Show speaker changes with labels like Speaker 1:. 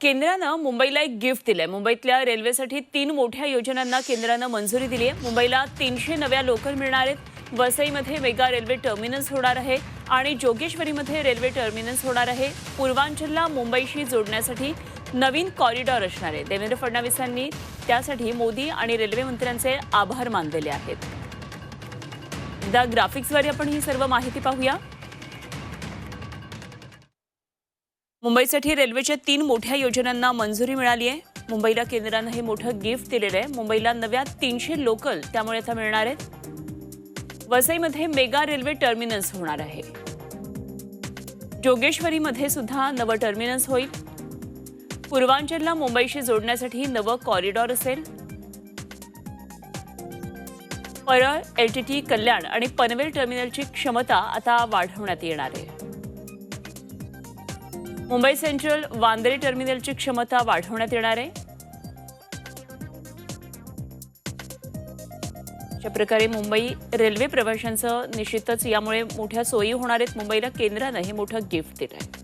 Speaker 1: केंद्रानं मुंबईला एक गिफ्ट दिलंय. मुंबईतल्या रेल्वेसाठी तीन मोठ्या योजनांना केंद्रानं मंजुरी दिली आहे मुंबईला तीनशे नव्या लोकल मिळणार आहेत. वसईमध्ये मेगा रेल्वे टर्मिनस होणार आहे आणि जोगेश्वरीमध्ये रेल्वे टर्मिनस होणार आहे. पूर्वांचलला मुंबईशी जोडण्यासाठी नवीन कॉरिडॉर असणार आहे. देवेंद्र फडणवीसांनी त्यासाठी मोदी आणि रेल्वे मंत्र्यांचे आभार मानलेले आहेत. एकदा ग्राफिक्सद्वारे आपण ही सर्व माहिती पाहूया. मुंबईसाठी रेल्वेच्या तीन मोठ्या योजनांना मंजुरी मिळाली आहे. मुंबईला केंद्रानं हे मोठं गिफ्ट दिलेलं आहे. मुंबईला नव्या तीनशे लोकल त्यामुळे आता मिळणार आहेत. वसईमध्ये मेगा रेल्वे टर्मिनस होणार आहे. जोगेश्वरीमध्ये सुद्धा नवं टर्मिनस होईल. पूर्वांचलला मुंबईशी जोडण्यासाठी नवं कॉरिडॉर असेल. परळ एलटीटी कल्याण आणि पनवेल टर्मिनलची क्षमता आता वाढवण्यात येणार आहे. मुंबई सेंट्रल वांद्रे टर्मिनलची क्षमता वाढवण्यात येणार आहे. अशा प्रकारे मुंबई रेल्वे प्रवाशांचं निश्चितच यामुळे मोठ्या सोयी होणार आहेत. मुंबईला केंद्रानं हे मोठं गिफ्ट दिलं आहे.